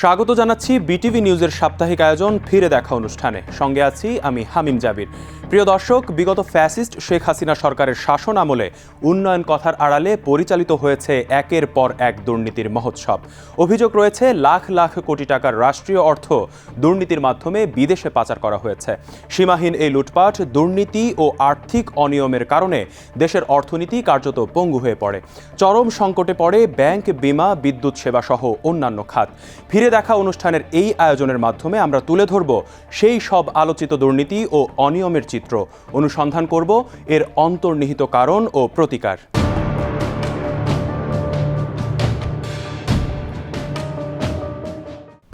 স্বাগত জানাচ্ছি বিটিভি নিউজের সাপ্তাহিক আয়োজন ফিরে দেখা অনুষ্ঠানে। সঙ্গে আছি আমি হামিম জাবির। প্রিয় দর্শক, বিগত ফ্যাসিস্ট শেখ হাসিনা সরকারের শাসন আমলে উন্নয়ন কথার আড়ালে পরিচালিত হয়েছে একের পর এক দুর্নীতির মহোৎসব। অভিযোগ রয়েছে, লাখ লাখ কোটি টাকার রাষ্ট্রীয় অর্থ দুর্নীতির মাধ্যমে বিদেশে পাচার করা হয়েছে। সীমাহীন এই লুটপাট দুর্নীতি ও আর্থিক অনিয়মের কারণে দেশের অর্থনীতি কার্যত পঙ্গু হয়ে পড়ে। চরম সংকটে পড়ে ব্যাংক, বিমা, বিদ্যুৎ সেবা সহ অন্যান্য খাত। ফিরে দেখা অনুষ্ঠানের এই আয়োজনের মাধ্যমে আমরা তুলে ধরব সেই সব আলোচিত দুর্নীতি ও অনিয়মের চিত্র অনুসন্ধান করব এর অন্তর্নিহিত কারণ ও প্রতিকার।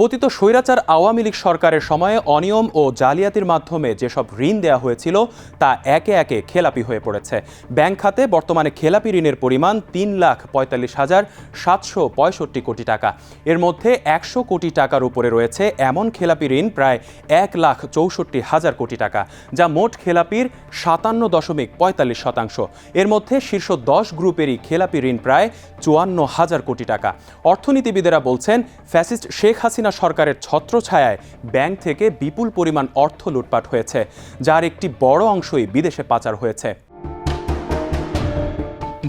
পতিত স্বৈরাচার আওয়ামী লীগ সরকারের সময়ে অনিয়ম ও জালিয়াতির মাধ্যমে যেসব ঋণ দেওয়া হয়েছিল, তা একে একে খেলাপি হয়ে পড়েছে। ব্যাংক খাতে বর্তমানে খেলাপি ঋণের পরিমাণ তিন লাখ পঁয়তাল্লিশ হাজার সাতশো পঁয়ষট্টি কোটি টাকা। এর মধ্যে একশো কোটি টাকার উপরে রয়েছে এমন খেলাপি ঋণ প্রায় এক লাখ চৌষট্টি হাজার কোটি টাকা, যা মোট খেলাপির সাতান্ন দশমিক পঁয়তাল্লিশ শতাংশ। এর মধ্যে শীর্ষ দশ গ্রুপেরই খেলাপি ঋণ প্রায় চুয়ান্ন হাজার কোটি টাকা। অর্থনীতিবিদেরা বলছেন, ফ্যাসিস্ট শেখ হাসিনা সরকারের ছত্রছায়ায় ব্যাংক থেকে বিপুল পরিমাণ অর্থ লুটপাট হয়েছে, যার একটি বড় অংশই বিদেশে পাচার হয়েছে।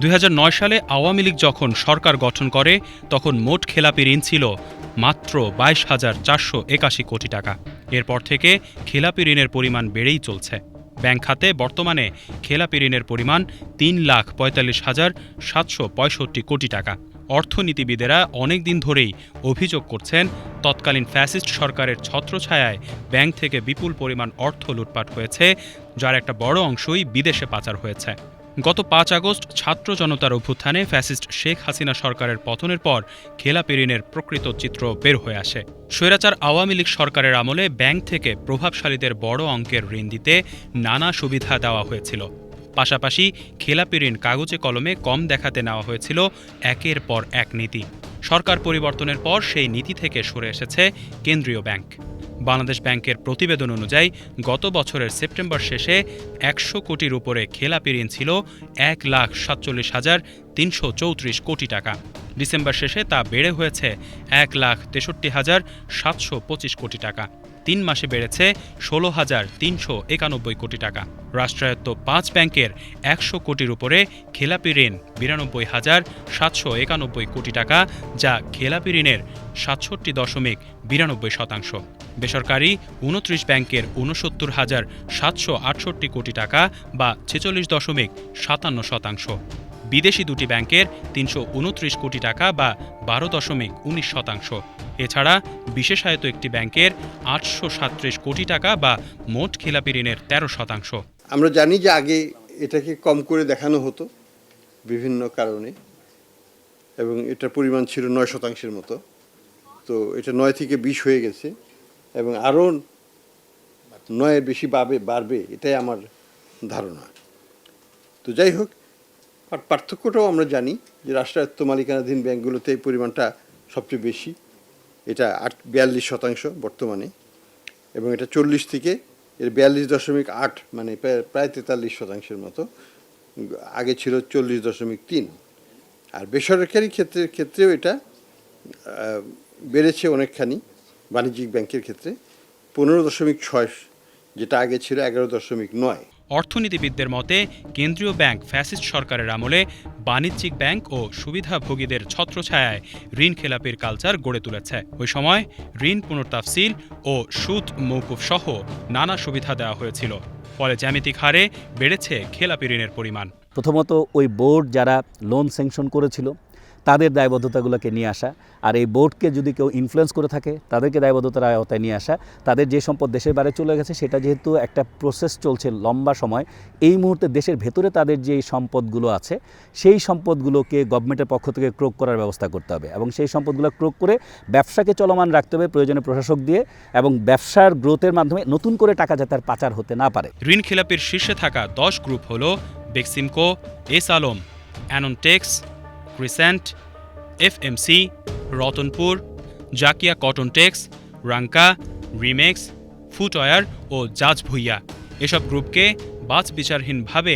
দুই হাজার নয় সালে আওয়ামী লীগ যখন সরকার গঠন করে, তখন মোট খেলাপি ঋণ ছিল মাত্র বাইশ হাজার চারশো একাশি কোটি টাকা। এরপর থেকে খেলাপি ঋণের পরিমাণ বেড়েই চলছে। ব্যাংক খাতে বর্তমানে খেলাপি ঋণের পরিমাণ তিন লাখ পঁয়তাল্লিশ হাজার সাতশো পঁয়ষট্টি কোটি টাকা। অর্থনীতিবিদেরা অনেক দিন ধরেই অভিযোগ করছেন, তৎকালীন ফ্যাসিস্ট সরকারের ছত্রছায়ায় ব্যাংক থেকে বিপুল পরিমাণ অর্থ লুটপাট হয়েছে, যার একটা বড় অংশই বিদেশে পাচার হয়েছে। গত পাঁচ আগস্ট ছাত্র জনতার অভ্যুত্থানে ফ্যাসিস্ট শেখ হাসিনা সরকারের পতনের পর খেলাপি ঋণের প্রকৃত চিত্র বের হয়ে আসে। স্বৈরাচার আওয়ামী লীগ সরকারের আমলে ব্যাংক থেকে প্রভাবশালীদের বড় অঙ্কের ঋণ দিতে নানা সুবিধা দেওয়া হয়েছিল। পাশাপাশি খেলাপি ঋণ কাগজে কলমে কম দেখাতে নেওয়া হয়েছিল একের পর এক নীতি। সরকার পরিবর্তনের পর সেই নীতি থেকে সরে এসেছে কেন্দ্রীয় ব্যাংক। বাংলাদেশ ব্যাংকের প্রতিবেদন অনুযায়ী গত বছরের সেপ্টেম্বর শেষে একশো কোটির উপরে খেলাপি ঋণ ছিল এক লাখ সাতচল্লিশ হাজার তিনশো চৌত্রিশ কোটি টাকা। ডিসেম্বর শেষে তা বেড়ে হয়েছে এক লাখ তেষট্টি হাজার সাতশো পঁচিশ কোটি টাকা। তিন মাসে বেড়েছে ষোলো হাজার তিনশো একানব্বই কোটি টাকা। রাষ্ট্রায়ত্ত পাঁচ ব্যাংকের একশো কোটির উপরে খেলাপি ঋণ বিরানব্বই হাজার সাতশো একানব্বই কোটি টাকা, যা খেলাপি ঋণের সাতষট্টি দশমিক বিরানব্বই শতাংশ। বেসরকারি উনত্রিশ ব্যাংকের ঊনসত্তর হাজার সাতশো আটষট্টি কোটি টাকা বা ছেচল্লিশ দশমিক সাতান্ন শতাংশ। বিদেশি দুটি ব্যাংকের তিনশো উনত্রিশ কোটি টাকা বা বারো দশমিক উনিশ শতাংশ। এছাড়া বিশেষায়ত একটি ব্যাংকের আটশো সাতত্রিশ কোটি টাকা বা মোট খেলাপি ঋণের তেরো শতাংশ। আমরা জানি যে আগে এটাকে কম করে দেখানো হতো বিভিন্ন কারণে এবং এটার পরিমাণ ছিল নয় শতাংশের মতো। তো এটা নয় থেকে বিশ হয়ে গেছে এবং আরও নয়ের বেশি বাড়বে বাড়বে, এটাই আমার ধারণা। তো যাই হোক আর পার্থক্যটাও আমরা জানি যে রাষ্ট্রায়ত্ত মালিকানাধীন ব্যাংকগুলোতে এই পরিমাণটা সবচেয়ে বেশি। এটা আট, বিয়াল্লিশ শতাংশ বর্তমানে এবং এটা চল্লিশ থেকে এর বিয়াল্লিশ দশমিক আট মানে প্রায়- প্রায় তেতাল্লিশ শতাংশের মতো। আগে ছিল চল্লিশ দশমিক তিন। আর বেসরকারি ক্ষেত্রের ক্ষেত্রেও এটা বেড়েছে অনেকখানি বাণিজ্যিক ব্যাংকের ক্ষেত্রে। পনেরো দশমিক ছয়, যেটা আগে ছিল এগারো দশমিক নয়। অর্থনীতিবিদদের মতে, কেন্দ্রীয় ব্যাংক ফ্যাসিস্ট সরকারের আমলে বাণিজ্যিক ব্যাংক ও সুবিধাভোগীদের ছত্রছায়ায় ঋণ খেলাপির কালচার গড়ে তুলেছে। ওই সময় ঋণ পুনর্তাফসিল ও সুদ মৌকুফ সহ নানা সুবিধা দেওয়া হয়েছিল। ফলে জ্যামিতিক হারে বেড়েছে খেলাপি ঋণের পরিমাণ। প্রথমত ওই বোর্ড যারা লোন স্যাংশন করেছিল তাদের দায়বদ্ধতাগুলোকে নিয়ে আসা। আর এই বোর্ডকে যদি কেউ ইনফ্লুয়েন্স করে থাকে, তাদেরকে দায়বদ্ধতার আওতায় নিয়ে আসা। তাদের যে সম্পদ দেশের বাইরে চলে গেছে, সেটা যেহেতু একটা প্রসেস চলছে লম্বা সময়, এই মুহূর্তে দেশের ভেতরে তাদের যে সম্পদগুলো আছে, সেই সম্পদগুলোকে গভর্নমেন্টের পক্ষ থেকে ক্রোক করার ব্যবস্থা করতে হবে। এবং সেই সম্পদগুলো ক্রোক করে ব্যবসাকে চলমান রাখতে হবে প্রয়োজনে প্রশাসক দিয়ে এবং ব্যবসার গ্রোথের মাধ্যমে নতুন করে টাকা যাতে আর পাচার হতে না পারে। ঋণ খেলাপির শীর্ষে থাকা দশ গ্রুপ হল Beximco, S Alam, Anontex crescent FMC Ratanpur Zakia cotton tex Ranka Rimex footwear ও জাজ ভুইয়া এসব গ্রুপকে বাছ বিচারহীনভাবে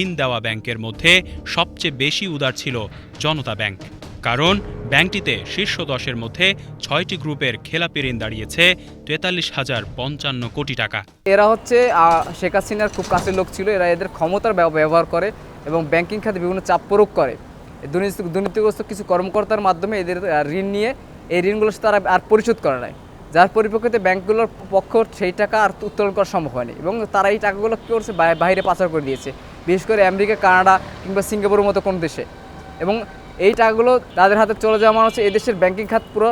ঋণ দেওয়া ব্যাংকের মধ্যে সবচেয়ে বেশি উদার ছিল জনতা ব্যাংক। কারণ ব্যাংকটিতে শীর্ষ দশের মধ্যে ছয়টি গ্রুপের খেলাপি ঋণ দাঁড়িয়েছে তেতাল্লিশ হাজার পঞ্চান্ন কোটি টাকা। এরা হচ্ছে শেখ হাসিনার খুব কাছের লোক ছিল, এরা এদের ক্ষমতার ব্যবহার করে এবং ব্যাংকিং খাতে বিভিন্ন চাপ প্রয়োগ করে। দুর্নীতিগ্রস্ত কিছু কর্মকর্তার মাধ্যমে এদের ঋণ নিয়ে এই ঋণগুলো তারা আর পরিশোধ করে নাই। যার পরিপ্রেক্ষিতে ব্যাংকগুলোর পক্ষ সেই টাকা আর উত্তোলন করা সম্ভব হয়নি এবং তারা এই টাকাগুলো কী করছে? বাইরে পাচার করে দিয়েছে। বিশেষ করে আমেরিকা, কানাডা কিংবা সিঙ্গাপুরের মতো কোন দেশে। এবং এই টাকাগুলো তাদের হাতে চলে যাওয়া মানে হচ্ছে এই দেশের ব্যাংকিং খাত পুরো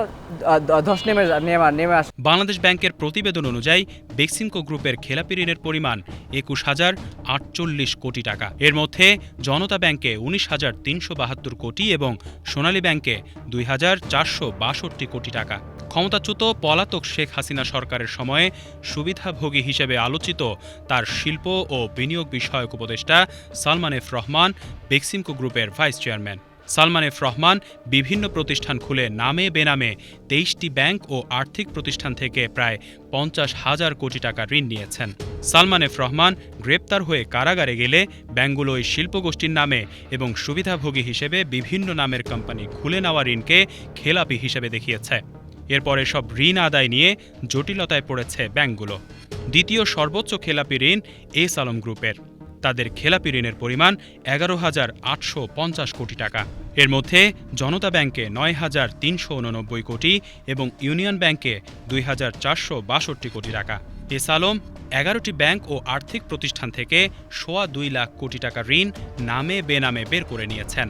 ধস নেমে নেমে নেমে আসে। বাংলাদেশ ব্যাংকের প্রতিবেদন অনুযায়ী বেক্সিমকো গ্রুপের খেলাপি ঋণের পরিমাণ একুশ হাজার আটচল্লিশ কোটি টাকা। এর মধ্যে জনতা ব্যাংকে উনিশ হাজার তিনশো বাহাত্তর কোটি এবং সোনালী ব্যাংকে দুই হাজার চারশো বাষট্টি কোটি টাকা। ক্ষমতাচ্যুত পলাতক শেখ হাসিনা সরকারের সময়ে সুবিধাভোগী হিসেবে আলোচিত তার শিল্প ও বিনিয়োগ বিষয়ক উপদেষ্টা সালমান এফ রহমান বেক্সিমকো গ্রুপের vice chairman. Salman F Rahman বিভিন্ন প্রতিষ্ঠান খুলে নামে বেনামে তেইশটি ব্যাংক ও আর্থিক প্রতিষ্ঠান থেকে প্রায় পঞ্চাশ হাজার কোটি টাকা ঋণ নিয়েছেন। সালমান এফ রহমান গ্রেপ্তার হয়ে কারাগারে গেলে ব্যাংকগুলো ওই শিল্পগোষ্ঠীর নামে এবং সুবিধাভোগী হিসেবে বিভিন্ন নামের কোম্পানি খুলে নেওয়া ঋণকে খেলাপি হিসেবে দেখিয়েছে। এরপরে সব ঋণ আদায় নিয়ে জটিলতায় পড়েছে ব্যাংকগুলো দ্বিতীয় সর্বোচ্চ খেলাপি ঋণ এস আলম গ্রুপের। তাদের খেলাপি ঋণের পরিমাণ এগারো হাজার আটশো পঞ্চাশ কোটি টাকা। এর মধ্যে জনতা ব্যাংকে নয় হাজার তিনশো উননব্বই কোটি এবং ইউনিয়ন ব্যাংকে দুই হাজার চারশো বাষট্টি কোটি টাকা। এস আলম, এগারোটি ব্যাংক ও আর্থিক প্রতিষ্ঠান থেকে সোয়া দুই লাখ কোটি টাকা ঋণ নামে বেনামে বের করে নিয়েছেন।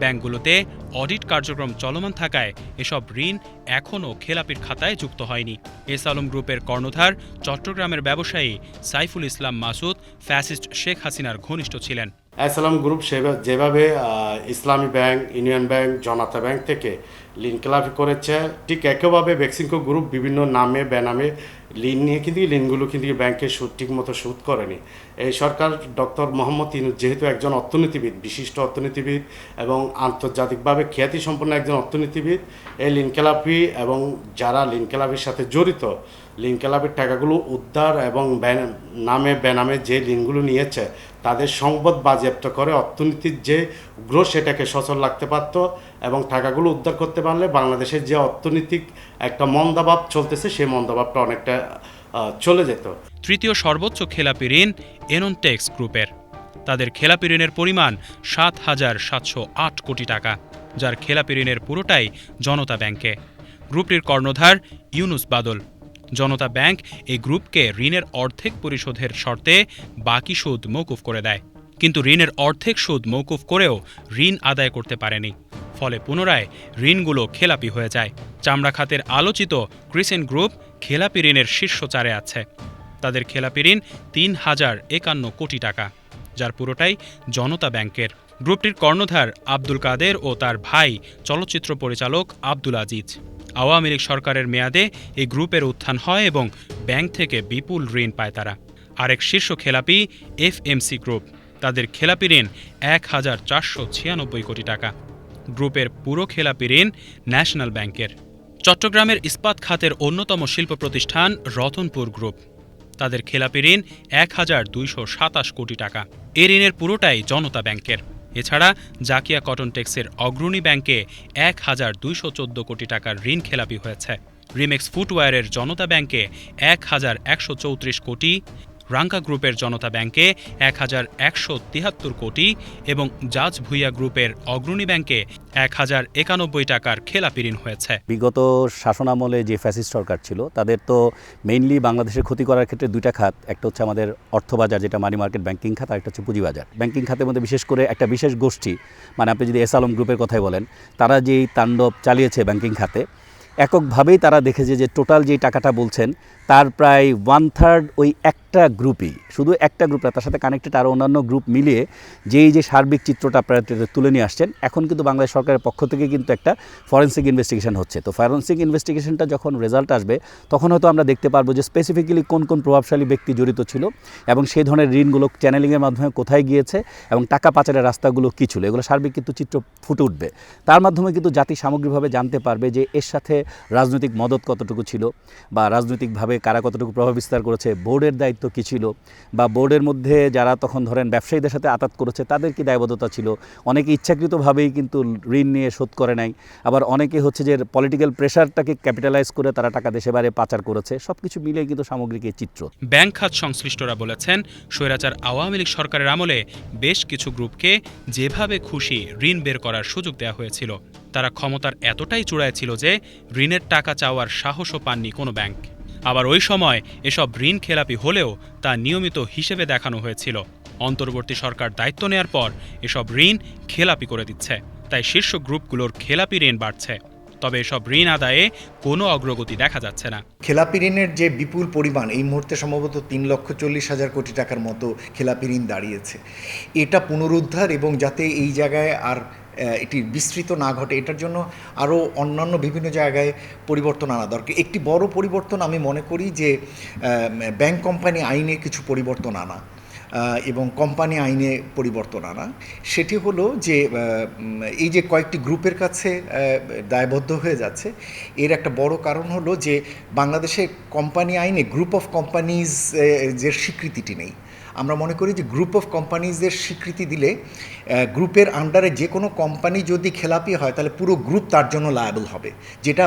ব্যাংকগুলোতে অডিট কার্যক্রম চলমান থাকায় এসব ঋণ এখনও খেলাপির খাতায় যুক্ত হয়নি। এস আলম গ্রুপের কর্ণধার চট্টগ্রামের ব্যবসায়ী সাইফুল ইসলাম মাসুদ ফ্যাসিস্ট শেখ হাসিনার ঘনিষ্ঠ ছিলেন। অ্যাসালাম গ্রুপ যেভাবে Islami bank, union bank, Janata bank থেকে লিন খেলাপি করেছে, ঠিক একইভাবে বেক্সিংকো গ্রুপ বিভিন্ন নামে, বেনামে লিন নিয়ে কিন্তু লিনগুলো কিন্তু ব্যাংকে সুদ ঠিক মতো সুদ করেনি। এই সরকার ডক্টর মোহাম্মদ ইনুজ যেহেতু একজন অর্থনীতিবিদ, বিশিষ্ট অর্থনীতিবিদ এবং আন্তর্জাতিকভাবে খ্যাতি সম্পন্ন একজন অর্থনীতিবিদ, এই লিন খেলাপি এবং যারা লিন খেলাপির সাথে জড়িত লিন টাকাগুলো উদ্ধার এবং নামে বেনামে যে লিনগুলো নিয়েছে, তাদের সম্পদ বাজেয়াপ্ত করে অর্থনীতির যে গ্রোথ সেটাকে সচল রাখতে পারত এবং টাকাগুলো উদ্ধার করতে পারলে বাংলাদেশের যে অর্থনৈতিক একটা মন্দাভাব চলতেছে, সেই মন্দাভাবটা অনেকটা চলে যেত। তৃতীয় সর্বোচ্চ খেলাপি ঋণ এননটেক্স গ্রুপের। তাদের খেলাপি ঋণের পরিমাণ সাত হাজার সাতশো আট কোটি টাকা, যার খেলাপি ঋণের পুরোটাই জনতা ব্যাংকে। গ্রুপটির কর্ণধার ইউনুস বাদল। জনতা ব্যাংক এই গ্রুপকে ঋণের অর্ধেক পরিশোধের শর্তে বাকি সুদ মৌকুফ করে দেয়। কিন্তু ঋণের অর্ধেক সুদ মৌকুফ করেও ঋণ আদায় করতে পারেনি। ফলে পুনরায় ঋণগুলো খেলাপি হয়ে যায়। চামড়া খাতের আলোচিত ক্রিসেন্ট গ্রুপ খেলাপি ঋণের শীর্ষ চারে আছে। তাদের খেলাপি ঋণ তিন হাজার একান্ন কোটি টাকা, যার পুরোটাই জনতা ব্যাংকের। গ্রুপটির কর্ণধার আব্দুল কাদের ও তার ভাই চলচ্চিত্র পরিচালক আব্দুল আজিজ। আওয়ামী লীগ সরকারের মেয়াদে এই গ্রুপের উত্থান হয় এবং ব্যাংক থেকে বিপুল ঋণ পায় তারা। আরেক শীর্ষ খেলাপি এফএমসি গ্রুপ। তাদের খেলাপি ঋণ এক হাজার চারশো ছিয়ানব্বই কোটি টাকা। গ্রুপের পুরো খেলাপি ঋণ ন্যাশনাল ব্যাংকের। চট্টগ্রামের ইস্পাত খাতের অন্যতম শিল্প প্রতিষ্ঠান রতনপুর গ্রুপ। তাদের খেলাপি ঋণ এক হাজার দুইশো সাতাশ কোটি টাকা। এ ঋণের পুরোটাই জনতা ব্যাংকের। এছাড়া জাকিয়া কটন টেক্সের অগ্রণী ব্যাংকে এক হাজার দুইশো চোদ্দ কোটি টাকার ঋণ খেলাপি হয়েছে। রিমেক্স ফুটওয়্যারের জনতা ব্যাংকে এক হাজার একশো চৌত্রিশ কোটি রাঙ্কা গ্রুপের জনতা ব্যাংকে এক হাজার একশো তিয়াত্তর কোটি এবং জাজ ভুইয়া গ্রুপের অগ্রণী ব্যাংকে এক হাজার একানব্বই টাকার খেলাপি ঋণ হয়েছে। বিগত শাসনামলে যে ফ্যাসিস্ট সরকার ছিল, তাদের তো মেইনলি বাংলাদেশের ক্ষতি করার ক্ষেত্রে দুইটা খাত, একটা হচ্ছে আমাদের অর্থবাজার, যেটা মানি মার্কেট ব্যাংকিং খাত, আর একটা হচ্ছে পুঁজিবাজার। ব্যাংকিং খাতের মধ্যে বিশেষ করে একটা বিশেষ গোষ্ঠী মানে আপনি যদি এস আলম গ্রুপের কথাই বলেন, তারা যেই তাণ্ডব চালিয়েছে ব্যাংকিং খাতে, এককভাবেই তারা দেখেছে যে টোটাল যেই টাকাটা বলছেন তার প্রায় ওয়ান থার্ড ওই একটা গ্রুপই শুধু একটা গ্রুপ তার সাথে কানেক্টেড আরও অন্যান্য গ্রুপ মিলিয়ে যেই যে সার্বিক চিত্রটা আপনারা তুলে নিয়ে আসছেন, এখন কিন্তু বাংলাদেশ সরকারের পক্ষ থেকে কিন্তু একটা ফরেন্সিক ইনভেস্টিগেশন হচ্ছে। তো ফরেন্সিক ইনভেস্টিগেশনটা যখন রেজাল্ট আসবে, তখন হয়তো আমরা দেখতে পারব যে স্পেসিফিক্যালি কোন কোন প্রভাবশালী ব্যক্তি জড়িত ছিল এবং সেই ধরনের ঋণগুলো চ্যানেলিংয়ের মাধ্যমে কোথায় গিয়েছে এবং টাকা পাচারের রাস্তাগুলো কী ছিল। এগুলো সার্বিক কিন্তু চিত্র ফুটে উঠবে। তার মাধ্যমে কিন্তু জাতি সামগ্রিকভাবে জানতে পারবে যে এর সাথে রাজনৈতিক মদত কতটুকু ছিল বা রাজনৈতিকভাবে কারা কতটুকু প্রভাব বিস্তার করেছে, বোর্ডের দায়িত্ব কী ছিল বা বোর্ডের মধ্যে যারা তখন ধরেন ব্যবসায়ীদের সাথে আতাত করেছে, তাদের কি দায়বদ্ধতা ছিল? অনেকে ইচ্ছাকৃতভাবেই কিন্তু ঋণ নিয়ে শোধ করে নাই, আবার অনেকে হচ্ছে যে পলিটিক্যাল প্রেশারটাকে ক্যাপিটালাইজ করে তারা টাকা দেশে বাইরে পাচার করেছে সব কিছু মিলিয়ে কিন্তু সামগ্রিক এই চিত্র। ব্যাংক খাত সংশ্লিষ্টরা বলেছেন, স্বৈরাচার আওয়ামী লীগ সরকারের আমলে বেশ কিছু গ্রুপকে যেভাবে খুশি ঋণ বের করার সুযোগ দেওয়া হয়েছিল, তারা ক্ষমতার এতটাই চূড়ায় ছিল যে ঋণের টাকা চাওয়ার সাহসও পাননি কোনো ব্যাংক। আবার ওই সময় এসব ঋণ খেলাপি হলেও তা নিয়মিত হিসেবে দেখানো হয়েছিল। অন্তর্বর্তী সরকার দায়িত্ব নেয়ার পর এসব ঋণ খেলাপি করে দিচ্ছে, তাই শীর্ষ গ্রুপগুলোর খেলাপি ঋণ বাড়ছে। তবে এসব ঋণ আদায়ে কোনো অগ্রগতি দেখা যাচ্ছে না। খেলাপি ঋণের যে বিপুল পরিমাণ, এই মুহূর্তে সম্ভবত তিন লক্ষ চল্লিশ হাজার কোটি টাকার মতো খেলাপি ঋণ দাঁড়িয়েছে। এটা পুনরুদ্ধার এবং যাতে এই জায়গায় আর এটি বিস্তৃত না ঘটে, এটার জন্য আরও অন্যান্য বিভিন্ন জায়গায় পরিবর্তন আনা দরকার। একটি বড় পরিবর্তন আমি মনে করি যে ব্যাংক কোম্পানি আইনে কিছু পরিবর্তন আনা এবং কোম্পানি আইনে পরিবর্তন আনা। সেটি হলো যে এই যে কয়েকটি গ্রুপের কাছে দায়বদ্ধ হয়ে যাচ্ছে, এর একটা বড় কারণ হলো যে, বাংলাদেশে কোম্পানি আইনে গ্রুপ অফ কোম্পানিজ যে স্বীকৃতিটি নেই। আমরা মনে করি যে, গ্রুপ অফ কোম্পানিজের স্বীকৃতি দিলে গ্রুপের আন্ডারে যে কোনো কোম্পানি যদি খেলাপি হয়, তাহলে পুরো গ্রুপ তার জন্য লায়াবল হবে। যেটা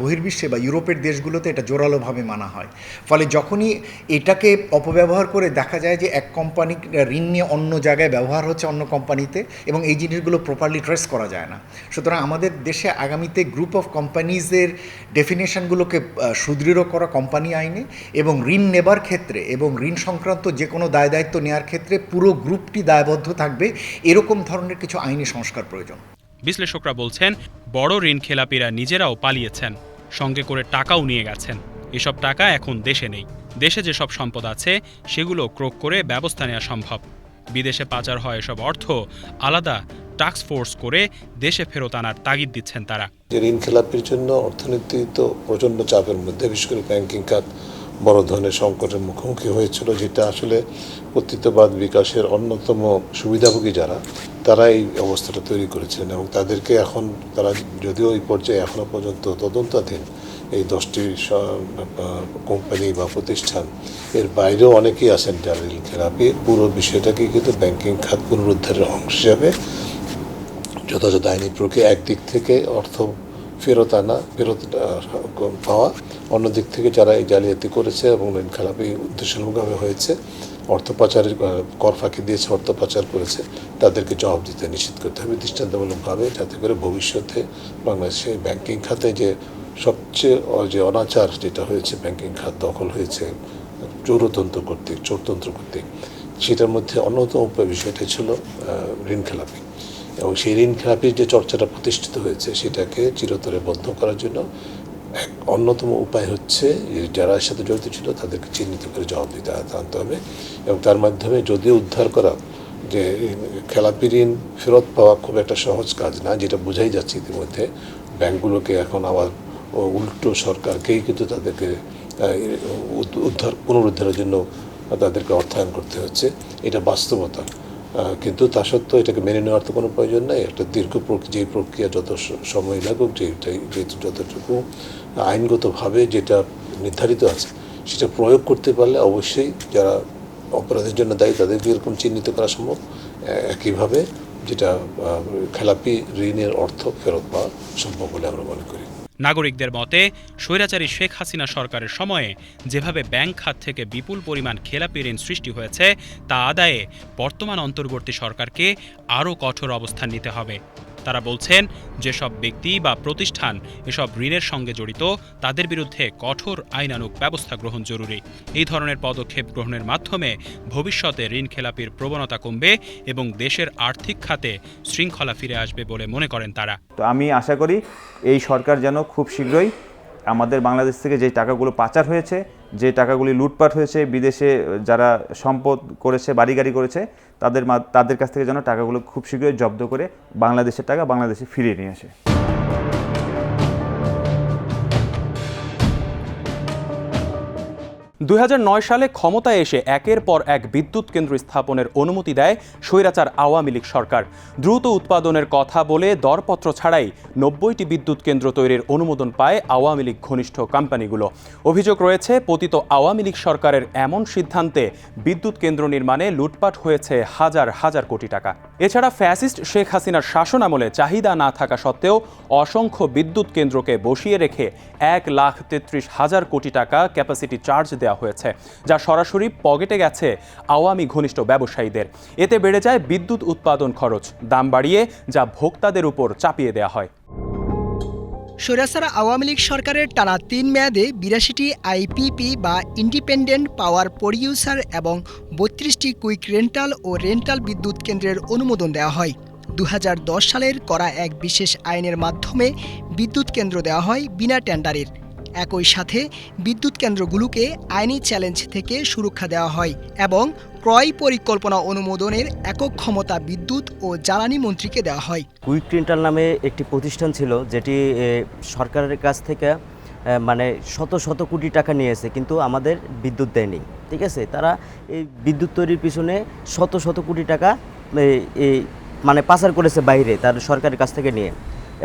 বহির্বিশ্বে বা ইউরোপের দেশগুলোতে এটা জোরালোভাবে মানা হয়। ফলে যখনই এটাকে অপব্যবহার করে দেখা যায় যে এক কোম্পানি ঋণ নিয়ে অন্য জায়গায় ব্যবহার হচ্ছে অন্য কোম্পানিতে এবং এই জিনিসগুলো প্রপারলি ট্রেস করা যায় না। সুতরাং আমাদের দেশে আগামীতে গ্রুপ অফ কোম্পানিজের ডেফিনেশনগুলোকে সুদৃঢ় করা কোম্পানি আইনে এবং ঋণ নেবার ক্ষেত্রে এবং ঋণ সংক্রান্ত যে কোনো দায় দায়িত্ব নেওয়ার ক্ষেত্রে পুরো গ্রুপটি দায়বদ্ধ থাকবে। এরকম ধরনের কিছু আইনি সংস্কার প্রয়োজন। বিশ্লেষকরা বলছেন বড় ঋণ খেলাপিরা নিজেরাও পালিয়েছেন সঙ্গে করে টাকাও নিয়ে গেছেন। এসব টাকা এখন দেশে নেই। দেশে যেসব সম্পদ আছে সেগুলো ক্রোক করে ব্যবস্থা নেওয়া সম্ভব। বিদেশে পাচার হয় এসব অর্থ আলাদা টাস্ক ফোর্স করে দেশে ফেরত আনার তাগিদ দিচ্ছেন তারা। যে ঋণ খেলাপির জন্য অর্থনীতি তো প্রচণ্ড চাপের মধ্যে বিশেষ করে ব্যাংকিং খাত বড় ধরনের সংকটের মুখোমুখি হয়েছিল, যেটা আসলে কর্তৃত্ববাদ বিকাশের অন্যতম সুবিধাভোগী যারা, তারা এই অবস্থাটা তৈরি করেছিলেন এবং তাদেরকে এখন তারা যদিও এই পর্যায়ে এখনও পর্যন্ত তদন্তাধীন এই দশটি কোম্পানি বা প্রতিষ্ঠান, এর বাইরেও অনেকেই আছেন যারা খেলাপি পুরো বিষয়টাকে কিন্তু ব্যাংকিং খাত পুনরুদ্ধারের অংশ হিসাবে যথাযথ আইনি প্রক্রিয়া একদিক থেকে অর্থ ফেরত আনা, ফেরত পাওয়া। অন্যদিক থেকে যারা এই জালিয়াতি করেছে এবং ঋণ খেলাপি উদ্দেশ্যমূলকভাবে হয়েছে, অর্থ পাচারের কর ফাঁকি দিয়েছে, অর্থ পাচার করেছে, তাদেরকে জবাব দিতে নিশ্চিত করতে হবে। দৃষ্টান্তমূলকভাবে যাতে করে ভবিষ্যতে বাংলাদেশে ব্যাংকিং খাতে যে সবচেয়ে যে অনাচার যেটা হয়েছে, ব্যাংকিং খাত দখল হয়েছে, চৌরতন্ত্র কর্তৃক, চোরতন্ত্র কর্তৃক, সেটার মধ্যে অন্যতম বিষয়টা ছিল ঋণ খেলাপি এবং সেই ঋণ খেলাপির যে চর্চাটা প্রতিষ্ঠিত হয়েছে, সেটাকে চিরতরে বন্ধ করার জন্য এক অন্যতম উপায় হচ্ছে যারা এর সাথে জড়িত ছিল, তাদেরকে চিহ্নিত করে জবাব দিতে আনতে হবে এবং তার মাধ্যমে যদি উদ্ধার করা, যে খেলাপি ঋণ ফেরত পাওয়া খুব একটা সহজ কাজ না, যেটা বোঝাই যাচ্ছে ইতিমধ্যে, ব্যাংকগুলোকে এখন আবার উল্টো সরকারকেই কিন্তু তাদেরকে উদ্ধার, পুনরুদ্ধারের জন্য তাদেরকে অর্থায়ন করতে হচ্ছে। এটা বাস্তবতা। কিন্তু তা সত্ত্বেও এটাকে মেনে নেওয়ার তো কোনো প্রয়োজন নাই। একটা দীর্ঘ যে প্রক্রিয়া যত সময় লাগুক যেটাই যেহেতু যতটুকু আইনগতভাবে যেটা নির্ধারিত আছে, সেটা প্রয়োগ করতে পারলে অবশ্যই যারা অপরাধের জন্য দায়ী, তাদেরকে এরকম চিহ্নিত করা সম্ভব। একইভাবে যেটা খেলাপি ঋণের অর্থ ফেরত পাওয়া সম্ভব বলে আমরা মনে করি। নাগরিকদের মতে, স্বৈরাচারী শেখ হাসিনা সরকারের সময়ে যেভাবে ব্যাংক খাত থেকে বিপুল পরিমাণ খেলাপি ঋণ সৃষ্টি হয়েছে, তা আদায়ে বর্তমান অন্তর্বর্তী সরকারকে আরও কঠোর অবস্থান নিতে হবে। তারা বলছেন, যেসব ব্যক্তি বা প্রতিষ্ঠান এসব ঋণের সঙ্গে জড়িত, তাদের বিরুদ্ধে কঠোর আইনানুক ব্যবস্থা গ্রহণ জরুরি। এই ধরনের পদক্ষেপ গ্রহণের মাধ্যমে ভবিষ্যতে ঋণ খেলাপির প্রবণতা কমবে এবং দেশের আর্থিক খাতে শৃঙ্খলা ফিরে আসবে বলে মনে করেন তারা। তো আমি আশা করি এই সরকার যেন খুব শীঘ্রই আমাদের বাংলাদেশ থেকে যে টাকাগুলো পাচার হয়েছে, যে টাকাগুলি লুটপাট হয়েছে, বিদেশে যারা সম্পদ করেছে বাড়ি গাড়ি করেছে, তাদের তাদের কাছ থেকে যেন টাকাগুলো খুব শীঘ্রই জব্দ করে বাংলাদেশের টাকা বাংলাদেশে ফিরিয়ে নিয়ে আসে। দুই হাজার নয় সালে ক্ষমতায় এসে একের পর এক বিদ্যুৎ কেন্দ্র স্থাপনের অনুমতি দেয় স্বৈরাচার আওয়ামী লীগ সরকার। দ্রুত উৎপাদনের কথা বলে দরপত্র ছাড়াই নব্বইটি বিদ্যুৎ কেন্দ্র তৈরির অনুমোদন পায় আওয়ামী লীগ ঘনিষ্ঠ কোম্পানিগুলো। অভিযোগ রয়েছে, পতিত আওয়ামী লীগ সরকারের এমন সিদ্ধান্তে বিদ্যুৎ কেন্দ্র নির্মাণে লুটপাট হয়েছে হাজার হাজার কোটি টাকা। এছাড়া ফ্যাসিস্ট শেখ হাসিনার শাসন আমলে চাহিদা না থাকা সত্ত্বেও অসংখ্য বিদ্যুৎ কেন্দ্রকে বসিয়ে রেখে এক লাখ তেত্রিশ হাজার কোটি টাকা ক্যাপাসিটি চার্জ দেওয়া হয়েছে, যা সরাসরি পকেটে গেছে আওয়ামী ঘনিষ্ঠ ব্যবসায়ীদের। এতে বেড়ে যায় বিদ্যুৎ উৎপাদন খরচ, দাম বাড়িয়ে যা ভোক্তাদের উপর চাপিয়ে দেওয়া হয়। স্বৈরাচার আওয়ামী লীগ সরকারের টানা তিন মেয়াদে বিরাশিটি আইপিপি বা ইন্ডিপেন্ডেন্ট পাওয়ার প্রডিউসার এবং বত্রিশটি কুইক রেন্টাল ও রেন্টাল বিদ্যুৎ কেন্দ্রের অনুমোদন দেওয়া হয়। দু হাজার দশ সালের করা এক বিশেষ আইনের মাধ্যমে বিদ্যুৎ কেন্দ্র দেওয়া হয় বিনা টেন্ডারের। একই সাথে বিদ্যুৎ কেন্দ্রগুলোকে আইনি চ্যালেঞ্জ থেকে সুরক্ষা দেওয়া হয় এবং ক্রয় পরিকল্পনা অনুমোদনের একক ক্ষমতা বিদ্যুৎ ও জ্বালানি মন্ত্রীকে দেওয়া হয়। কুইক রেন্টাল নামে একটি প্রতিষ্ঠান ছিল যেটি সরকারের কাছ থেকে মানে শত শত কোটি টাকা নিয়েছে, কিন্তু আমাদের বিদ্যুৎ দেয়নি, ঠিক আছে? তারা এই বিদ্যুৎ তৈরির পিছনে শত শত কোটি টাকা মানে পাচার করেছে বাইরে, তার সরকারের কাছ থেকে নিয়ে।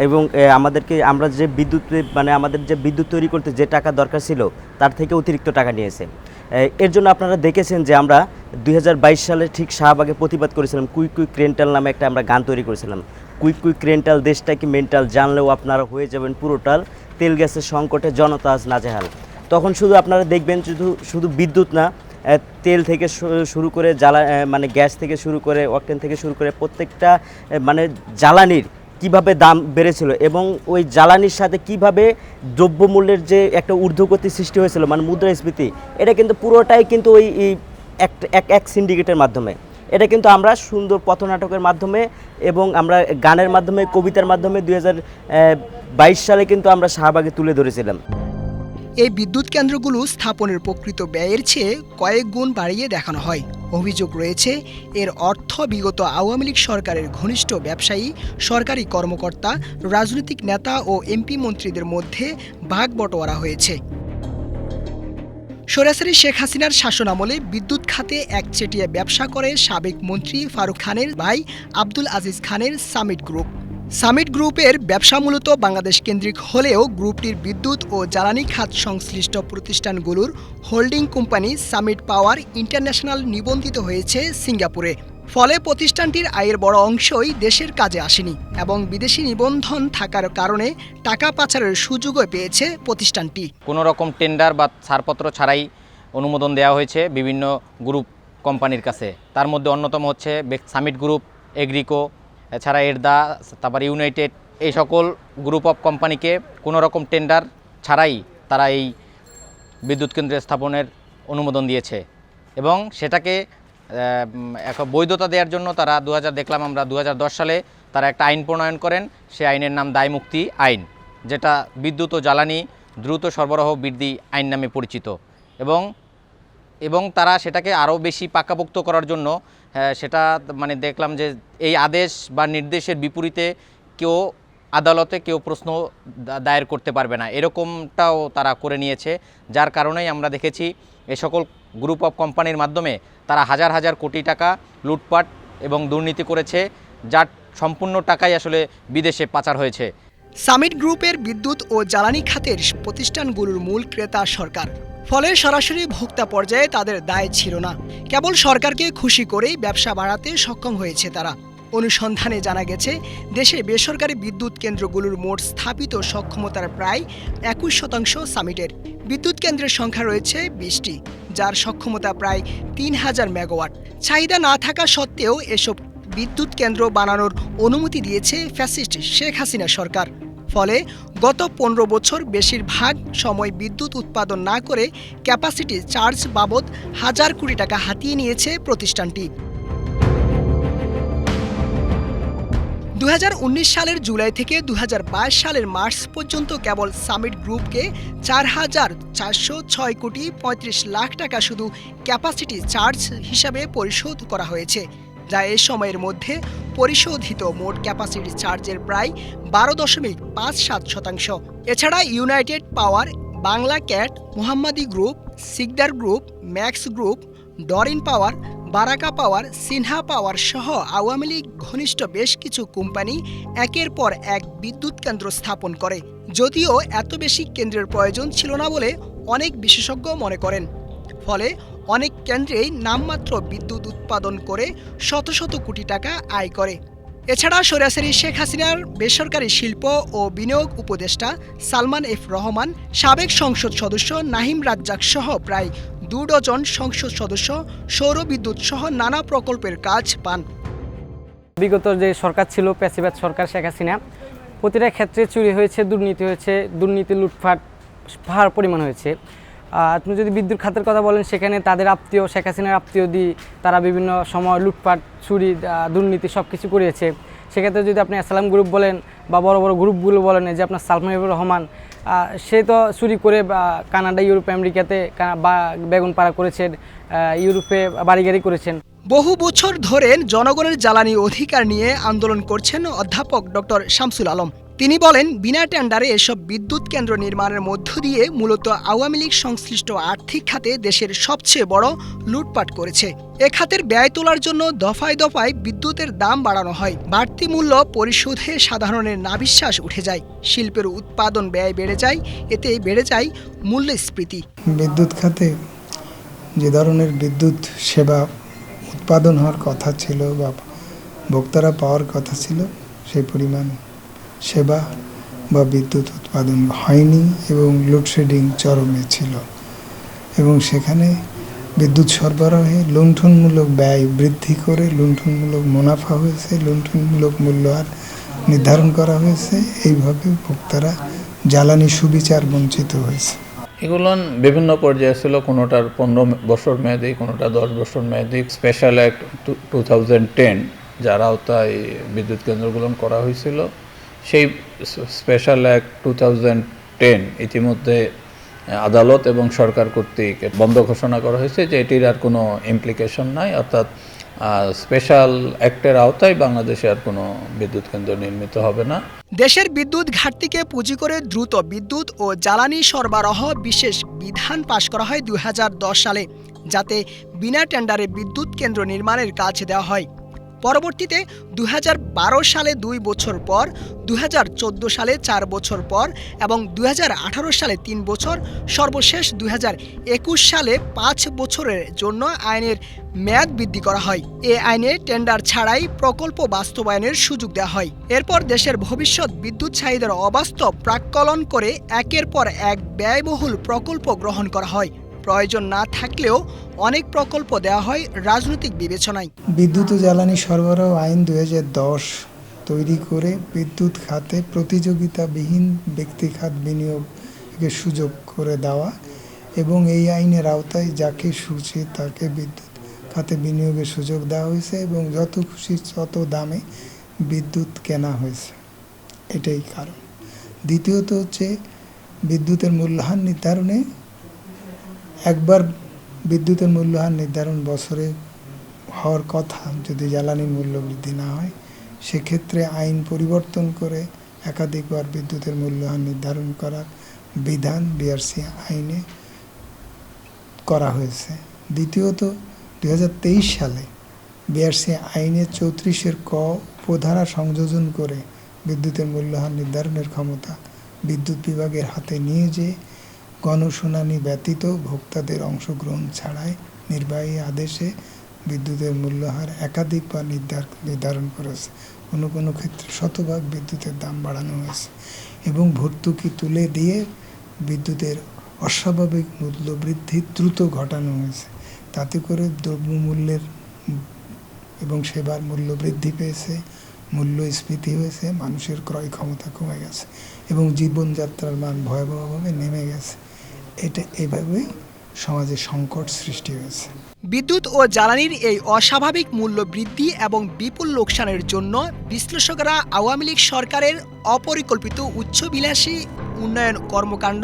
এবং আমাদেরকে আমরা যে বিদ্যুৎ মানে আমাদের যে বিদ্যুৎ তৈরি করতে যে টাকা দরকার ছিল, তার থেকে অতিরিক্ত টাকা নিয়েছে। এর জন্য আপনারা দেখেছেন যে আমরা দু হাজার বাইশ সালে ঠিক শাহবাগে প্রতিবাদ করেছিলাম, কুইক কুইক রেন্টাল নামে একটা আমরা গান তৈরি করেছিলাম। কুইক কুইক রেন্টাল, দেশটা কি মেন্টাল, জানলেও আপনারা হয়ে যাবেন পুরোটাল। তেল গ্যাসের সংকটে জনতা আজ নাজেহাল। তখন শুধু আপনারা দেখবেন শুধু শুধু বিদ্যুৎ না তেল থেকে শুরু করে জ্বালা মানে গ্যাস থেকে শুরু করে, অকটেন থেকে শুরু করে প্রত্যেকটা মানে জ্বালানির কীভাবে দাম বেড়েছিল এবং ওই জ্বালানির সাথে কীভাবে দ্রব্যমূল্যের যে একটা ঊর্ধ্বগতি সৃষ্টি হয়েছিল মানে মুদ্রাস্ফীতি, এটা কিন্তু পুরোটাই কিন্তু ওই এক- এক সিন্ডিকেটের মাধ্যমে। এটা কিন্তু আমরা সুন্দর পথনাটকের মাধ্যমে এবং আমরা গানের মাধ্যমে, কবিতার মাধ্যমে দু হাজার বাইশ সালে কিন্তু আমরা শাহবাগে তুলে ধরেছিলাম। এই বিদ্যুৎ কেন্দ্রগুলো স্থাপনের প্রকৃত ব্যয়ের চেয়ে কয়েক গুণ বাড়িয়ে দেখানো হয়। অভিযোগ রয়েছে, এর অর্থ বিগত আওয়ামী লীগ সরকারের ঘনিষ্ঠ ব্যবসায়ী, সরকারি কর্মকর্তা, রাজনৈতিক নেতা ও এমপি মন্ত্রীদের মধ্যে ভাগ বটোয়ারা হয়েছে। সরাসরি শেখ হাসিনার শাসনামলে বিদ্যুৎ খাতে একচেটিয়া ব্যবসা করে সাবেক মন্ত্রী ফারুক খানের ভাই আব্দুল আজিজ খানের সামিট গ্রুপ। সামিট গ্রুপের ব্যবসা মূলত বাংলাদেশ কেন্দ্রিক হলেও গ্রুপটির বিদ্যুৎ ও জ্বালানি খাত সংশ্লিষ্ট প্রতিষ্ঠানগুলোর holding company Summit power international নিবন্ধিত হয়েছে সিঙ্গাপুরে। ফলে প্রতিষ্ঠানটির আয়ের বড় অংশই দেশের কাজে আসেনি এবং বিদেশি নিবন্ধন থাকার কারণে টাকা পাচারের সুযোগও পেয়েছে প্রতিষ্ঠানটি। কোনো রকম টেন্ডার বা ছাড়পত্র ছাড়াই অনুমোদন দেওয়া হয়েছে বিভিন্ন গ্রুপ কোম্পানির কাছে। তার মধ্যে অন্যতম হচ্ছে সামিট গ্রুপ, এগ্রিকো এছাড়া এরদা, তারপর ইউনাইটেড, এই সকল গ্রুপ অফ কোম্পানিকে কোনো রকম টেন্ডার ছাড়াই তারা এই বিদ্যুৎ কেন্দ্র স্থাপনের অনুমোদন দিয়েছে। এবং সেটাকে এক বৈধতা দেওয়ার জন্য তারা দু হাজার দেখলাম আমরা দু হাজার দশ সালে তারা একটা আইন প্রণয়ন করেন সেই আইনের নাম দায়মুক্তি আইন, যেটা বিদ্যুৎ ও জ্বালানি দ্রুত সরবরাহ বৃদ্ধি আইন নামে পরিচিত। এবং এবং তারা সেটাকে আরও বেশি পাকাপোক্ত করার জন্য সেটা মানে দেখলাম যে এই আদেশ বা নির্দেশের বিপরীতে কেউ আদালতে কেউ প্রশ্ন দায়ের করতে পারবে না। এরকমটাও তারা করে নিয়েছে, যার কারণেই আমরা দেখেছি এ সকল গ্রুপ অফ কোম্পানির মাধ্যমে তারা হাজার হাজার কোটি টাকা লুটপাট এবং দুর্নীতি করেছে, যার সম্পূর্ণ টাকাই আসলে বিদেশে পাচার হয়েছে। সামিট গ্রুপের বিদ্যুৎ ও জ্বালানি খাতের প্রতিষ্ঠানগুলোর মূল ক্রেতা সরকার। ফলে সরাসরি ভোক্তা পর্যায়ে তাদের দায় ছিল না। কেবল সরকারকে খুশি করেই ব্যবসা বাড়াতে সক্ষম হয়েছে তারা। অনুসন্ধানে জানা গেছে, দেশে বেসরকারি বিদ্যুৎ কেন্দ্রগুলোর মোট স্থাপিত সক্ষমতার প্রায় একুশ শতাংশ সামিটের। বিদ্যুৎ কেন্দ্রের সংখ্যা রয়েছে বিশটি, যার সক্ষমতা প্রায় তিন হাজার মেগাওয়াট। চাহিদা না থাকা সত্ত্বেও এসব বিদ্যুৎ কেন্দ্র বানানোর অনুমতি দিয়েছে ফ্যাসিস্ট শেখ হাসিনা সরকার। ফলে গত পনেরো বছর বেশিরভাগ সময় বিদ্যুৎ উৎপাদন না করে ক্যাপাসিটি চার্জ বাবদ হাজার কোটি টাকা হাতিয়ে নিয়েছে প্রতিষ্ঠানটি। দু হাজার উনিশ সালের জুলাই থেকে দু হাজার বাইশ সালের মার্চ পর্যন্ত কেবল সামিট গ্রুপকে চার হাজার চারশো ছয় কোটি পঁয়ত্রিশ লাখ টাকা শুধু ক্যাপাসিটি চার্জ হিসাবে পরিশোধ করা হয়েছে। যা এ সময়ের মধ্যে পরিশোধিত মোট ক্যাপাসিটি চার্জের প্রায় বারো দশমিক পাঁচ সাত শতাংশ। এছাড়া united power Bangla cat Mohammadi group Sikder group max group Doreen power Baraka power Sinha power সহ আওয়ামী লীগ ঘনিষ্ঠ বেশ কিছু কোম্পানি একের পর এক বিদ্যুৎ কেন্দ্র স্থাপন করে, যদিও এত বেশি কেন্দ্রের প্রয়োজন ছিল না বলে অনেক বিশেষজ্ঞ মনে করেন। ফলে অনেক কেন্দ্রেই নামমাত্র বিদ্যুৎ উৎপাদন করে শত শত কোটি টাকা আয় করে। এছাড়া সরাসরি শেখ হাসিনার বেসরকারি শিল্প ও বিনিয়োগ উপদেষ্টা সালমান এফ রহমান, সাবেক সংসদ সদস্য নাহিম রাজ্জাক সহ প্রায় দু ডজন সংসদ সদস্য সৌর বিদ্যুৎ সহ নানা প্রকল্পের কাজ পান। বিগত যে সরকার ছিল, প্যাসিবাদ সরকার শেখ হাসিনা, প্রতিটা ক্ষেত্রে চুরি হয়েছে, দুর্নীতি হয়েছে, দুর্নীতি লুটফাট পাহাড় পরিমাণ হয়েছে। আপনি যদি বিদ্যুৎ খাতের কথা বলেন, সেখানে তাদের আত্মীয়, শেখ হাসিনার আত্মীয় দিয়ে তারা বিভিন্ন সময় লুটপাট, চুরি দুর্নীতি সব কিছু করিয়েছে। সেক্ষেত্রে যদি আপনি আসসালাম গ্রুপ বলেন বা বড় বড় গ্রুপগুলো বলেন যে আপনার সালমান রহমান সে তো চুরি করে কানাডা, ইউরোপ, আমেরিকাতে বা বেগুন পাড়া করেছেন ইউরোপে বাড়ি করেছেন। বহু বছর ধরে জনগণের জ্বালানি অধিকার নিয়ে আন্দোলন করছেন অধ্যাপক ডক্টর শামসুল আলম। তিনি বলেন, বিনা টেন্ডারে এসব বিদ্যুৎ কেন্দ্র নির্মাণের মধ্য দিয়ে মূলত আওয়ামী লীগ সংশ্লিষ্ট আর্থিক খাতে দেশের সবচেয়ে বড় লুটপাট করেছে। এ খাতের ব্যয় তোলার জন্য দফায় দফায় বিদ্যুতের দাম বাড়ানো হয়। বাড়তি মূল্য পরিশোধে সাধারণের নাবিশ্বাস উঠে যায়। শিল্পের উৎপাদন ব্যয় বেড়ে যায় এতে বেড়ে যায় মূল্যস্ফীতি। বিদ্যুৎ খাতে যে ধরনের বিদ্যুৎ সেবা উৎপাদন হওয়ার কথা ছিল বা ভোক্তারা পাওয়ার কথা ছিল, সেই পরিমাণ সেবা বা বিদ্যুৎ উৎপাদন হয়নি এবং লোডশেডিং চরমে ছিল। এবং সেখানে বিদ্যুৎ সরবরাহে লুণ্ঠনমূলক ব্যয় বৃদ্ধি করে লুণ্ঠনমূলক মুনাফা হয়েছে, লুণ্ঠনমূলক মূল্য আর নির্ধারণ করা হয়েছে। এইভাবে ভোক্তারা জ্বালানি সুবিচার বঞ্চিত হয়েছে। এগুলো বিভিন্ন পর্যায়ে ছিল, কোনোটার পনেরো বছর মেয়াদি, কোনোটা দশ বছর মেয়াদি। Special act two thousand ten যার আওতায় বিদ্যুৎ কেন্দ্রগুলো করা হয়েছিল। সেই special act two thousand ten ইতিমধ্যে আদালত এবং সরকার কর্তৃক বন্ধ ঘোষণা করা হয়েছে যে এটির আর কোনো ইমপ্লিকেশন নাই, অর্থাৎ স্পেশাল অ্যাক্টের আওতায় বাংলাদেশে আর কোনো বিদ্যুৎ কেন্দ্র নির্মিত হবে না। দেশের বিদ্যুৎ ঘাটতিকে পুঁজি করে দ্রুত বিদ্যুৎ ও জ্বালানি সরবরাহ বিশেষ বিধান পাশ করা হয় দুই হাজার দশ সালে, যাতে বিনা টেন্ডারে বিদ্যুৎ কেন্দ্র নির্মাণের কাজ দেওয়া হয়। পরবর্তীতে দুই হাজার বারো সালে দুই বছর পর দু হাজার চোদ্দ সালে চার বছর পর এবং দু হাজার আঠারো সালে তিন বছর, সর্বশেষ দুই হাজার একুশ সালে পাঁচ বছরের জন্য আইনের মেয়াদ বৃদ্ধি করা হয়। এ আইনে টেন্ডার ছাড়াই প্রকল্প বাস্তবায়নের সুযোগ দেওয়া হয়। এরপর দেশের ভবিষ্যৎ বিদ্যুৎ চাহিদার অবাস্তব প্রাক্কলন করে একের পর এক ব্যয়বহুল প্রকল্প গ্রহণ করা হয়। প্রয়োজন না থাকলেও অনেক প্রকল্প দেওয়া হয় রাজনৈতিক বিবেচনায়। বিদ্যুৎ ও জ্বালানি সরবরাহ আইন দু হাজার দশ তৈরি করে বিদ্যুৎ খাতে প্রতিযোগিতাবিহীন ব্যক্তি খাত বিনিয়োগের সুযোগ করে দেওয়া এবং এই আইনের আওতায় যাকে খুশি তাকে বিদ্যুৎ খাতে বিনিয়োগের সুযোগ দেওয়া হয়েছে এবং যত খুশি তত দামে বিদ্যুৎ কেনা হয়েছে। এটাই কারণ। দ্বিতীয়ত হচ্ছে বিদ্যুতের মূল্যহার নির্ধারণে একবার বিদ্যুতের মূল্যহার নির্ধারণ বছরে হওয়ার কথা যদি জ্বালানির মূল্য বৃদ্ধি না হয়, সেক্ষেত্রে আইন পরিবর্তন করে একাধিকবার বিদ্যুতের মূল্যহার নির্ধারণ করার বিধান বিআরসি আইনে করা হয়েছে। দ্বিতীয়ত দু হাজার তেইশ সালে বিআরসি আইনে চৌত্রিশের ক উপধারা সংযোজন করে বিদ্যুতের মূল্যহার নির্ধারণের ক্ষমতা বিদ্যুৎ বিভাগের হাতে নিয়ে যে গণশুনানি ব্যতীত ভোক্তাদের অংশগ্রহণ ছাড়াই নির্বাহী আদেশে বিদ্যুতের মূল্যহার একাধিকবার নির্ধার, নির্ধারণ করেছে। কোনো কোনো ক্ষেত্রে শতভাগ বিদ্যুতের দাম বাড়ানো হয়েছে এবং ভর্তুকি তুলে দিয়ে বিদ্যুতের অস্বাভাবিক মূল্য বৃদ্ধি দ্রুত ঘটানো হয়েছে। তাতে করে দ্রব্যমূল্যের এবং সেবার মূল্য বৃদ্ধি পেয়েছে মূল্যস্ফীতি হয়েছে, মানুষের ক্রয় ক্ষমতা কমে গেছে এবং জীবনযাত্রার মান ভয়াবহভাবে নেমে গেছে। এটা এভাবেই সমাজে সংকট সৃষ্টি হয়েছে। বিদ্যুৎ ও জ্বালানির এই অস্বাভাবিক মূল্য বৃদ্ধি এবং বিপুল লোকসানের জন্য বিশ্লেষকরা আওয়ামী লীগ সরকারের অপরিকল্পিত উচ্চবিলাসী উন্নয়ন কর্মকাণ্ড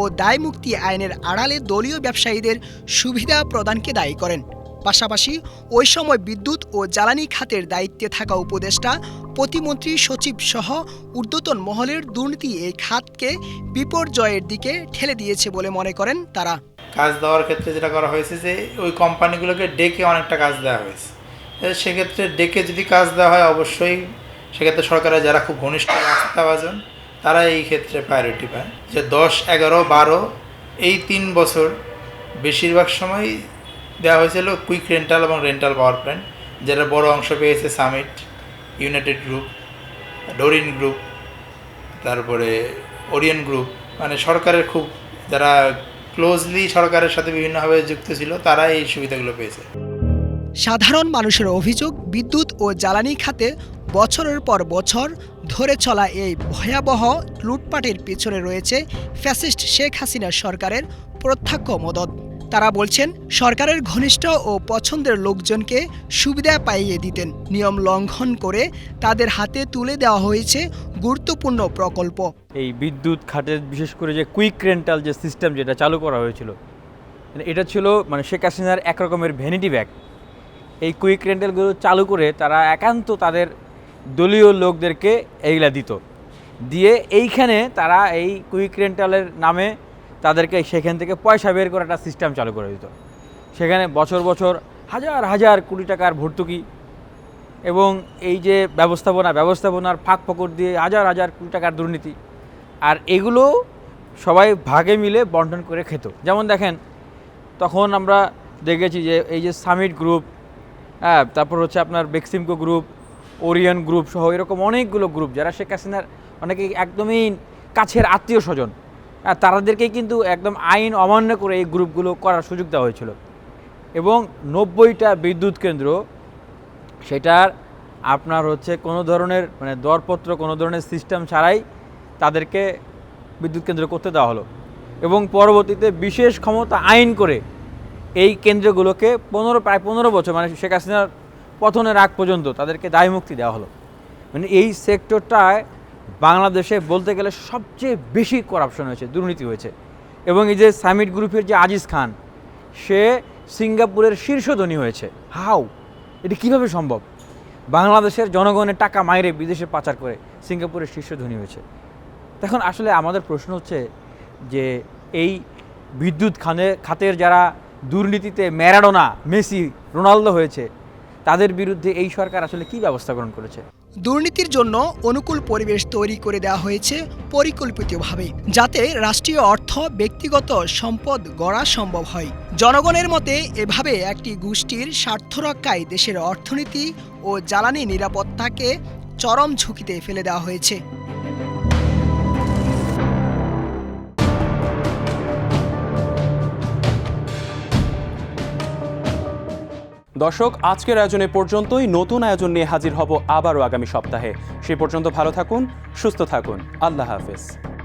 ও দায়মুক্তি আইনের আড়ালে দলীয় ব্যবসায়ীদের সুবিধা প্রদানকে দায়ী করেন। পাশাপাশি ওই সময় বিদ্যুৎ ও জ্বালানি খাতের দায়িত্বে থাকা উপদেষ্টা, প্রতিমন্ত্রী সচিব সহ ঊর্ধ্বতন মহলের দুর্নীতি এই খাতকে বিপর্যয়ের দিকে ঠেলে দিয়েছে বলে মনে করেন তারা। কাজ দেওয়ার ক্ষেত্রে যেটা করা হয়েছে যে, ওই কোম্পানিগুলোকে ডেকে অনেকটা কাজ দেওয়া হয়েছে। সেক্ষেত্রে ডেকে যদি কাজ দেওয়া হয় অবশ্যই সেক্ষেত্রে সরকারের যারা খুব ঘনিষ্ঠ আস্থাভাজন, তারা এই ক্ষেত্রে প্রায়োরিটি পায়। যে দশ, এগারো, বারো, এই তিন বছর বেশিরভাগ সময় দেওয়া হয়েছিল কুইক রেন্টাল এবং রেন্টাল পাওয়ার প্ল্যান্ট, যেটা বড় অংশ পেয়েছে Summit, united group, Doreen group, তারপরে ওরিয়েন গ্রুপ মানে সরকারের খুব, যারা ক্লোজলি সরকারের সাথে বিভিন্নভাবে যুক্ত ছিল তারা এই সুবিধাগুলো পেয়েছে। সাধারণ মানুষের অভিযোগ, বিদ্যুৎ ও জ্বালানি খাতে বছরের পর বছর ধরে চলা এই ভয়াবহ লুটপাটের পিছনে রয়েছে ফ্যাসিস্ট শেখ হাসিনা সরকারের প্রত্যক্ষ মদত তারা বলছেন, সরকারের ঘনিষ্ঠ ও পছন্দের লোকজনকে সুবিধা পাইয়ে দিতেন। নিয়ম লঙ্ঘন করে তাদের হাতে তুলে দেওয়া হয়েছে গুরুত্বপূর্ণ প্রকল্প। এই বিদ্যুৎ খাতের, বিশেষ করে যে কুইক রেন্টাল যে সিস্টেম যেটা চালু করা হয়েছিল মানে এটা ছিল মানে শেখ হাসিনার এক রকমের ভ্যানিটি ব্যাগ। এই কুইক রেন্টালগুলো চালু করে তারা একান্ত তাদের দলীয় লোকদেরকে এইগুলা দিত। দিয়ে এইখানে তারা এই কুইক রেন্টালের নামে তাদেরকে সেখান থেকে পয়সা বের করে একটা সিস্টেম চালু করে দিত। সেখানে বছর বছর হাজার হাজার কোটি টাকার ভর্তুকি এবং এই যে ব্যবস্থাপনা, ব্যবস্থাপনার ফাঁক ফকর দিয়ে হাজার হাজার কোটি টাকার দুর্নীতি। আর এগুলো সবাই ভাগে মিলে বন্টন করে খেত। যেমন দেখেন, তখন আমরা দেখেছি যে এই যে সামিট গ্রুপ হ্যাঁ তারপর হচ্ছে আপনার বেক্সিমকো গ্রুপ ওরিয়ন গ্রুপ সহ এরকম অনেকগুলো গ্রুপ যারা শেখ হাসিনার অনেকে একদমই কাছের আত্মীয় স্বজন তাদেরকেই কিন্তু একদম আইন অমান্য করে এই গ্রুপগুলো করার সুযোগ দেওয়া হয়েছিল। এবং নব্বইটা বিদ্যুৎ কেন্দ্র, সেটার আপনার হচ্ছে কোনো ধরনের মানে দরপত্র, কোনো ধরনের সিস্টেম ছাড়াই তাদেরকে বিদ্যুৎ কেন্দ্র করতে দেওয়া হলো। এবং পরবর্তীতে বিশেষ ক্ষমতা আইন করে এই কেন্দ্রগুলোকে পনেরো, প্রায় পনেরো বছর মানে শেখ হাসিনার পতনের আগ পর্যন্ত তাদেরকে দায়মুক্তি দেওয়া হলো। মানে এই সেক্টরটায় বাংলাদেশে বলতে গেলে সবচেয়ে বেশি করাপশন হয়েছে, দুর্নীতি হয়েছে। এবং এই যে সামিট গ্রুপের যে আজিজ খান সে সিঙ্গাপুরের শীর্ষ ধনী হয়েছে। হাউ এটি কীভাবে সম্ভব? বাংলাদেশের জনগণের টাকা মাইরে বিদেশে পাচার করে সিঙ্গাপুরের শীর্ষ ধনী হয়েছে তখন আসলে আমাদের প্রশ্ন হচ্ছে যে এই বিদ্যুৎ খানে খাতের যারা দুর্নীতিতে ম্যারাডোনা, মেসি, রোনালদো হয়েছে তাদের বিরুদ্ধে এই সরকার আসলে কি ব্যবস্থা গ্রহণ করেছে? দুর্নীতির জন্য অনুকূল পরিবেশ তৈরি করে দেওয়া হয়েছে পরিকল্পিতভাবে, যাতে রাষ্ট্রীয় অর্থ, ব্যক্তিগত সম্পদ গড়া সম্ভব হয়। জনগণের মতে এভাবে একটি গোষ্ঠীর স্বার্থ রক্ষায় দেশের অর্থনীতি ও জ্বালানি নিরাপত্তাকে চরম ঝুঁকিতে ফেলে দেওয়া হয়েছে। দর্শক, আজকের আয়োজনে পর্যন্তই। নতুন আয়োজন নিয়ে হাজির হব আবারও আগামী সপ্তাহে। সে পর্যন্ত ভালো থাকুন, সুস্থ থাকুন। আল্লাহ হাফেজ।